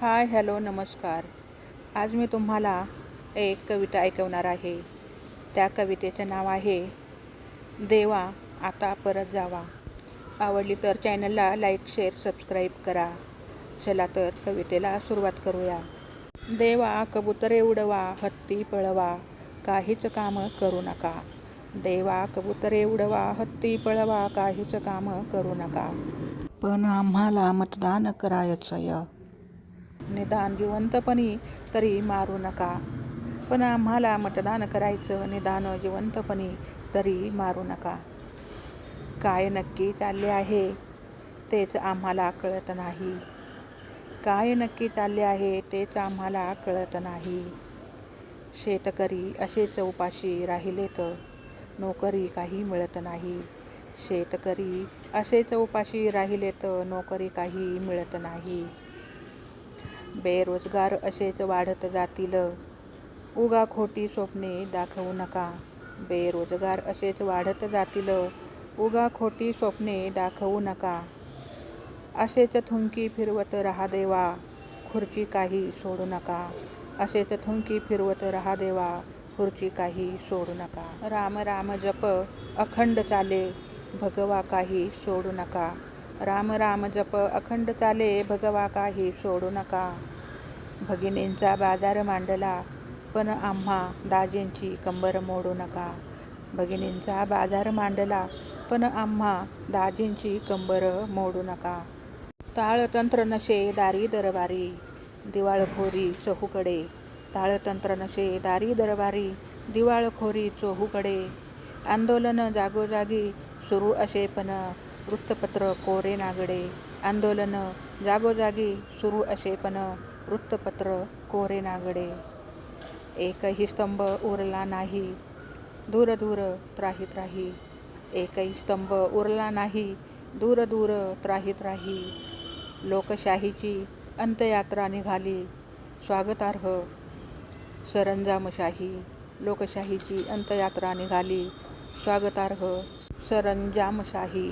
Hi hello नमस्कार. आज मी तुम्हाला एक कविता ऐकवणार आहे. त्या कवितेचं नाव आहे देवा आता परत जावा. आवडली तर चॅनलला लाईक शेअर सबस्क्राईब करा. चला तर कवितेला सुरुवात करूया. देवा कबुतरे उडवा हत्ती पळवा. काहीच कामं करू नका. देवा कबुतरे उडवा हत्ती पळवा. काहीच कामं करू नका. पण आम्हाला मतदान करायचंय. निदान जिवंतपणी तरी मारू नका. पण आम्हाला मतदान करायचं निदान जिवंतपणी तरी मारू नका. काय नक्की चालले आहे तेच आम्हाला कळत नाही. काय नक्की चालले आहे तेच आम्हाला कळत नाही. शेतकरी असेच उपाशी राहिलेत नोकरी काही मिळत नाही. शेतकरी असेच उपाशी राहिलेत नोकरी काही मिळत नाही. बेरोजगार असेच वाढत जातील. उगा खोटी स्वप्ने दाखवू नका. बेरोजगार असेच वाढत जातील. उगा खोटी स्वप्ने दाखवू नका. असेच थुंकी फिरवत राहा देवा. खुर्ची काही सोडू नका. असेच थुंकी फिरवत राहा देवा. खुर्ची काही सोडू नका. राम राम जप. अखंड चाले. भगवा काही सोडू नका. राम राम जप अखंड चाले भगवा काही सोडू नका. भगिनींचा बाजार मांडला पण आम्हा दाजींची कंबर मोडू नका. भगिनींचा बाजार मांडला पण आम्हा दाजींची कंबर मोडू नका. ताळतंत्र नशे दारी दरबारी दिवाळखोरी चहूकडे. ताळतंत्र नशे दारी दरबारी दिवाळखोरी चोहूकडे. आंदोलन जागोजागी सुरू असे पण वृत्तपत्र कोरे नागडे आंदोलन जागोजागी सुरू असे पण वृत्तपत्र कोरे नागडे. एकही स्तंभ उरला नाही दूर दूर त्राही त्राही. एकही स्तंभ उरला नाही दूर दूर त्राही त्राही. लोकशाहीची अंतयात्रा निघाली स्वागतार्ह. सरंजामशाही लोकशाहीची अंतयात्रा निघाली स्वागतार्ह. सरंजामशाही.